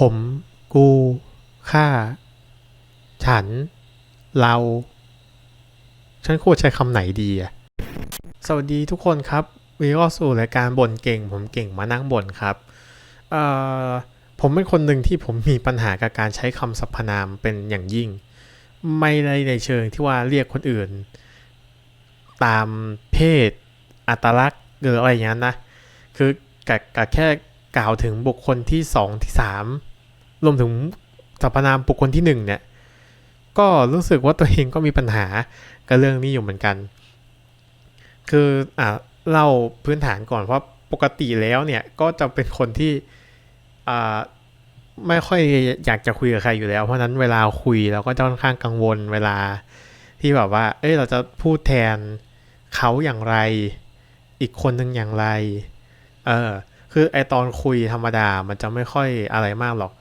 ผม กู ข้า ฉัน เรา ฉันควรใช้คำไหนดีอะสวัสดีทุกคนครับวีก็สู่รายการบ่นเก่ง ผมเก่งมานั่งบ่นครับ เอ่อ ผมเป็นคนหนึ่งที่ผมมีปัญหากับการใช้คำสรรพนามเป็นอย่างยิ่ง ไม่ได้ในเชิงที่ว่าเรียกคนอื่น ตามเพศ อัตลักษณ์หรืออะไรอย่างนั้นนะ คือกับกับแค่กล่าวถึงบุคคลที่สองที่สาม รวมถึงสรรพนามบุคคลที่หนึ่งเนี่ยก็รู้สึกว่าตัวเองก็มีปัญหากับเรื่องนี้อยู่เหมือนกัน คืออ่าเล่าพื้นฐานก่อนเพราะปกติแล้วเนี่ยก็จะเป็นคนที่อ่าไม่ค่อยอยากจะคุยกับใครอยู่แล้ว เพราะฉะนั้นเวลาคุยเราก็จะค่อนข้างกังวลเวลาที่แบบว่า เอ้ยเราจะพูดแทนเขาอย่างไร อีกคนหนึ่งอย่างไร เออ คือไอตอนคุยธรรมดามันจะไม่ค่อยอะไรมากหรอก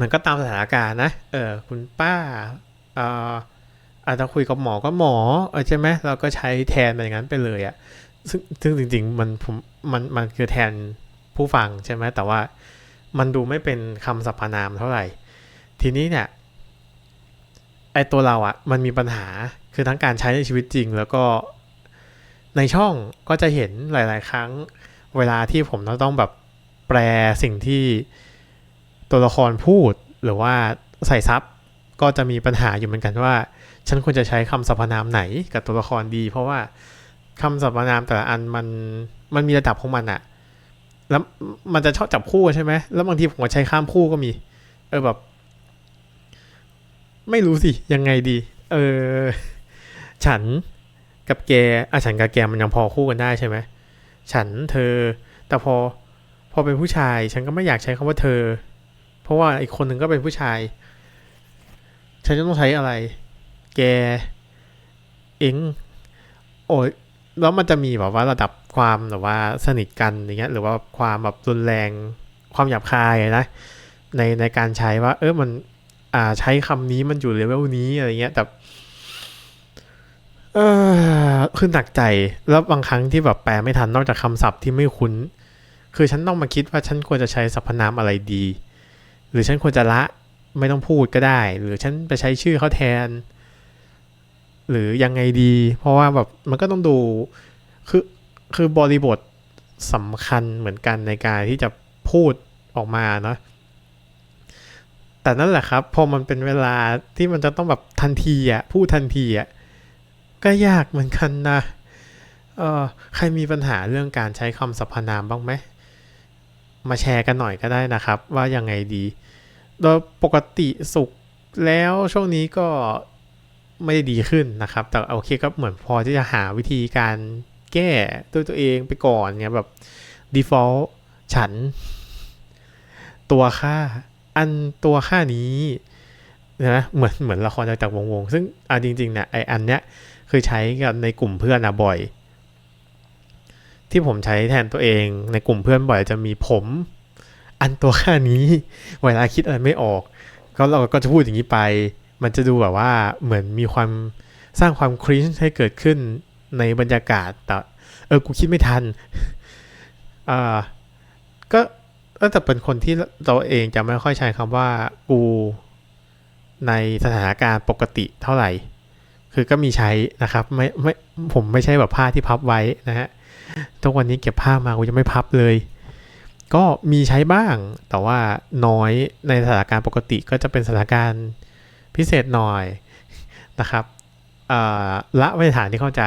มันก็ตามสถานการณ์นะ เออ คุณป้าเอ่ออาจจะคุยกับหมอก็หมอ เออใช่ไหมเราก็ใช้แทนอย่างนั้นไปเลยอะซึ่งซึ่งจริง ๆ มันผมมันมันคือแทนผู้ฟังใช่ไหมแต่ว่ามันดูไม่เป็นคำสรรพนามเท่าไหร่ ทีนี้เนี่ยไอตัวเราอะมันมีปัญหาคือทั้งการใช้ในชีวิตจริง แล้วก็ในช่องก็จะเห็นหลาย ๆ ครั้ง เวลาที่ผมต้องแบบแปลสิ่งที่ ตัวละครพูดหรือว่าใส่ซับก็จะมีปัญหาอยู่เหมือนกันว่า ฉันควรจะใช้คำสรรพนามไหนกับตัวละครดี เพราะว่าคำสรรพนามแต่ละอันมันมันมีระดับของมันอะแล้วมันจะชอบจับคู่ใช่ไหมแล้วบางทีผมก็ใช้ข้ามคู่ก็มี เออแบบ ไม่รู้สิ ยังไงดี เออ ฉันกับแกอะฉันกับแกมันยังพอคู่กันได้ใช่ไหมฉันเธอ แต่พอพอเป็นผู้ชาย ฉันก็ไม่อยากใช้คำว่าเธอ เพราะว่าอีกคนหนึ่งก็เป็นผู้ชาย ฉันจะต้องใช้อะไร แก เอ็งโอ้ยแล้วมันจะมีแบบว่าระดับความแบบว่าสนิทกันอย่างเงี้ย หรือว่าความแบบรุนแรงความหยาบคายนะในในการใช้ว่า เออมัน อ่าใช้คำนี้มันอยู่เลเวลนี้อะไรเงี้ยแต่เออคือหนักใจแล้วบางครั้งที่แบบแปลไม่ทันนอกจากคำศัพท์ที่ไม่คุ้น คือฉันต้องมาคิดว่าฉันควรจะใช้สรรพนามอะไรดี หรือฉันควรจะละไม่ต้องพูดก็ได้ หรือฉันไปใช้ชื่อเขาแทน หรือยังไงดี เพราะว่าแบบมันก็ต้องดูคือคือบริบทสำคัญเหมือนกันในการที่จะพูดออกมาเนาะแต่นั่นแหละครับ พอมันเป็นเวลาที่มันจะต้องแบบทันทีอะพูดทันทีอะก็ยากเหมือนกันนะเออใครมีปัญหาเรื่องการใช้คำสรรพนามบ้างไหม มาแชร์กันหน่อยก็ได้นะครับ ว่ายังไงดี โดยปกติสุขแล้วช่วงนี้ก็ไม่ได้ดีขึ้นนะครับ แต่โอเคก็เหมือนพอที่จะหาวิธีการแก้ด้วยตัวเองไปก่อนเนี่ยแบบ default ฉัน ตัวค่า อันตัวค่านี้นะเหมือนเหมือนละครจากวงวง ซึ่งอ่าจริงๆเนี่ยไออันเนี้ยคือใช้กันในกลุ่มเพื่อนอะบ่อย ที่ผมใช้แทนตัวเอง ในกลุ่มเพื่อนบ่อยจะมีผม อันตัวค่านี้ เวลาคิดอะไรไม่ออก ก็เราก็จะพูดอย่างนี้ไป มันจะดูแบบว่าเหมือนมีความสร้างความคริ้นให้เกิดขึ้นในบรรยากาศแต่เออกูคิดไม่ทันอ่าก็แต่เป็นคนที่เราเองจะไม่ค่อยใช้คำว่ากูในสถานการณ์ปกติเท่าไหร่ คือก็มีใช้นะครับ ไม่ไม่ผมไม่ใช่แบบผ้าที่พับไว้นะฮะ ทุกวันนี้เก็บผ้ามากูยังไม่พับเลย ก็มีใช้บ้าง แต่ว่าน้อยในสถานการณ์ปกติก็จะเป็นสถานการณ์พิเศษหน่อยนะครับละไว้ฐานที่เข้าใจ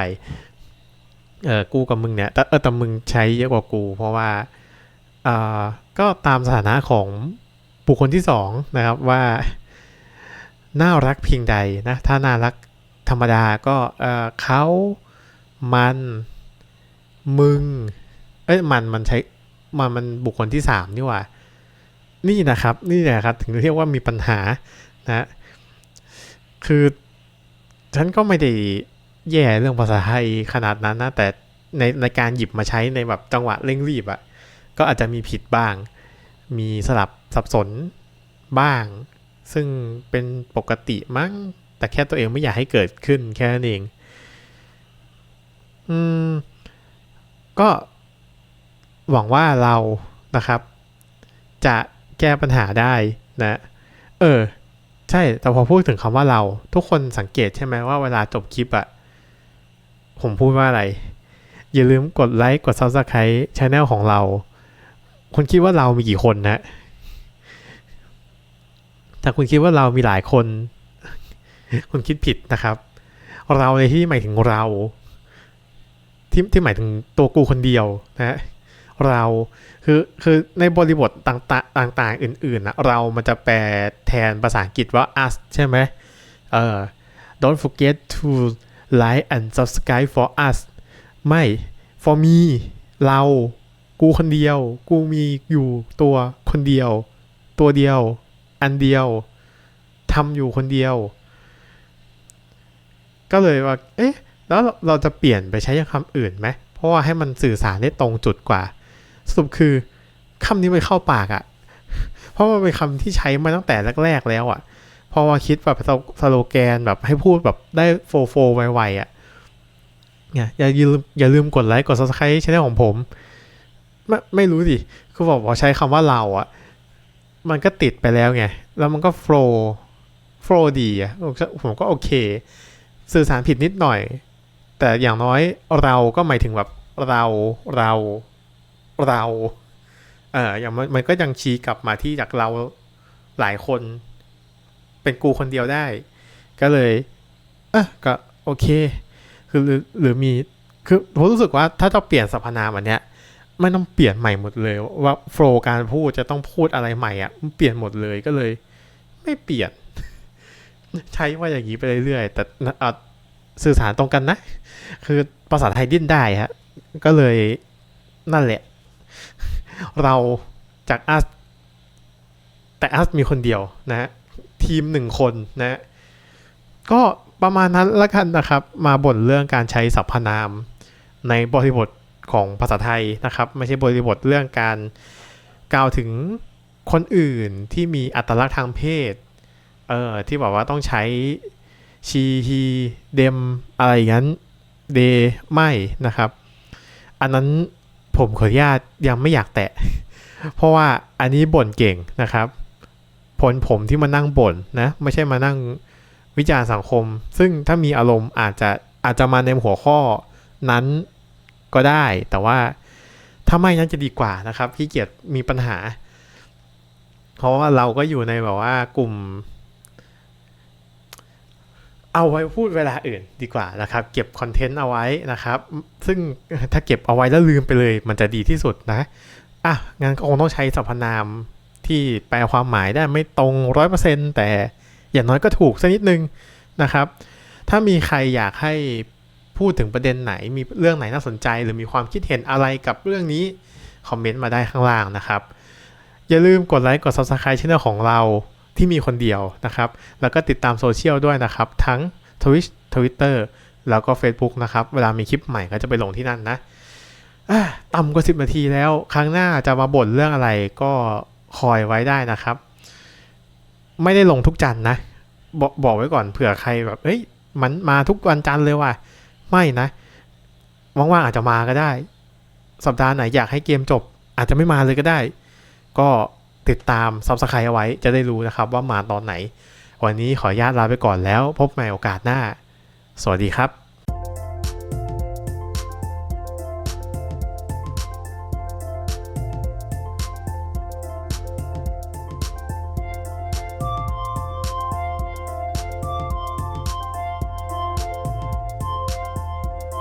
เออกูกับมึงเนี่ยแต่เออแต่มึงใช้เยอะกว่ากู เพราะว่าอ่าก็ตามสถานะของบุคคลที่สองนะครับว่าน่ารักเพียงใดนะถ้าน่ารักธรรมดาก็เออเขามัน มึง เอ้ยมันมันใช้มันมันบุคคลที่สามนี่ว่า นี่นะครับ นี่แหละครับ ถึงเรียกว่ามีปัญหานะ คือฉันก็ไม่ได้แย่เรื่องภาษาไทยขนาดนั้นนะ แต่ในในการหยิบมาใช้ในแบบจังหวะเร่งรีบอะ่ะ ก็อาจจะมีผิดบ้าง มีสลับสับสนบ้าง ซึ่งเป็นปกติมั้ง แต่แค่ตัวเองไม่อยากให้เกิดขึ้นแค่นั้นเอง อืม ก็หวังว่าเรานะครับ จะแก้ปัญหาได้นะ เออ ใช่แต่พอพูดถึงคำว่าเรา ทุกคนสังเกตใช่ไหมว่าเวลาจบคลิปอะผมพูดว่าอะไร อย่าลืมกดไลค์กด Subscribe c h anel ของเรา คุณคิดว่าเรามีกี่คนนะถ้าคุณคิดว่าเรามีหลายคน คุณคิดผิดนะครับ เราในที่หมายถึงเรา ที่ที่หมายถึงตัวกูคนเดียวนะเราคือคือในบริบทต่างๆต่างๆอื่นๆนะเรามันจะแปลแทนภาษาอังกฤษว่า us ใช่ไหมเออ don't forget to like and subscribe for us ไม่ for me เรากูคนเดียว กูมีอยู่ตัวคนเดียว ตัวเดียว อันเดียวทำอยู่คนเดียว ก็เลยว่า เอ๊ะ แล้วเราจะเปลี่ยนไปใช้คำอื่นไหม เพราะว่าให้มันสื่อสารได้ตรงจุดกว่า สรุปคือคำนี้ไม่เข้าปากอะ่ะ เพราะมันเป็นคำที่ใช้มาตั้งแต่แรกๆแล้วอะ่ะ พอว่าคิดแบบสโลแกนแบบให้พูดแบบได้โฟโฟไวๆอะ่ะอย่าลืมอย่าลืมกดไลค์กด subscribe ช่องของผม ไม่ไม่รู้ดิคือบอกว่าใช้คำว่าเราอะ่ะ มันก็ติดไปแล้วไง แล้วมันก็โฟล์โฟล์ดีอะ่ะผมก็โอเค สื่อสารผิดนิดหน่อย แต่อย่างน้อยเราก็หมายถึงแบบเราเราเราเอออย่างมันมันก็ยังชี้กลับมาที่จากเราหลายคน เป็นกูคนเดียวได้ ก็เลยเออก็โอเคคือหรือหรือมีคือผมรู้สึกว่าถ้าจะเปลี่ยนสรรพนามอันเนี้ยไม่ต้องเปลี่ยนใหม่หมดเลย ว่าโฟล์การพูดจะต้องพูดอะไรใหม่อะเปลี่ยนหมดเลยก็เลย ไม่เปลี่ยน ใช้ว่าอย่างนี้ไปเรื่อยๆแต่ สื่อสารตรงกันนะ คือภาษาไทยดิ้นได้ฮะ ก็เลยนั่นแหละ เราจากอัสแต่อัสมีคนเดียวนะ ทีมหนึ่งคนนะ ก็ประมาณนั้นละกันนะครับ มาบ่นเรื่องการใช้สรรพนาม ในบริบทของภาษาไทยนะครับ ไม่ใช่บริบทเรื่องการกล่าวถึงคนอื่นที่มีอัตลักษณ์ทางเพศ เออที่บอกว่าต้องใช้ ชีฮีเดมอะไรอย่างนั้นเดไม่นะครับ อันนั้นผมขออนุญาตยังไม่อยากแตะ เพราะว่าอันนี้บ่นเก่งนะครับ ผลผมที่มานั่งบ่นนะ ไม่ใช่มานั่งวิจารณ์สังคม ซึ่งถ้ามีอารมณ์อาจจะอาจจะมาในหัวข้อนั้นก็ได้ แต่ว่าถ้าไม่นั้นจะดีกว่านะครับพี่เกียรติมีปัญหา เพราะว่าเราก็อยู่ในแบบว่ากลุ่ม เอาไว้พูดเวลาอื่นดีกว่านะครับ เก็บคอนเทนต์เอาไว้นะครับ ซึ่งถ้าเก็บเอาไว้แล้วลืมไปเลย มันจะดีที่สุดนะอะงั้นก็คงต้องใช้สรรพนามที่แปลความหมายได้ไม่ตรงร้อยเปอร์เซ็นแต่อย่างน้อยก็ถูกสักนิดนึงนะครับ ถ้ามีใครอยากให้พูดถึงประเด็นไหน มีเรื่องไหนน่าสนใจ หรือมีความคิดเห็นอะไรกับเรื่องนี้ คอมเมนต์มาได้ข้างล่างนะครับ อย่าลืมกดไลค์กด subscribe ช่องของเรา ที่มีคนเดียวนะครับ แล้วก็ติดตามโซเชียลด้วยนะครับ ทั้ง Twitch Twitter แล้วก็ Facebook นะครับ เวลามีคลิปใหม่ก็จะไปลงที่นั่นนะต่ำกว่า 10 นาทีแล้ว ครั้งหน้าจะมาบ่นเรื่องอะไรก็คอยไว้ได้นะครับ ไม่ได้ลงทุกจันนะ บอกบอกไว้ก่อนเผื่อใครแบบเฮ้ยมันมาทุกวันจันเลยว่ะ ไม่นะ ว่างๆอาจจะมาก็ได้ สัปดาห์ไหนอยากให้เกมจบ อาจจะไม่มาเลยก็ได้ ก็ ติดตามซับสไครต์เอาไว้จะได้รู้นะครับว่ามาตอนไหน วันนี้ขออนุญาตลาไปก่อนแล้วพบใหม่โอกาสหน้า สวัสดีครับ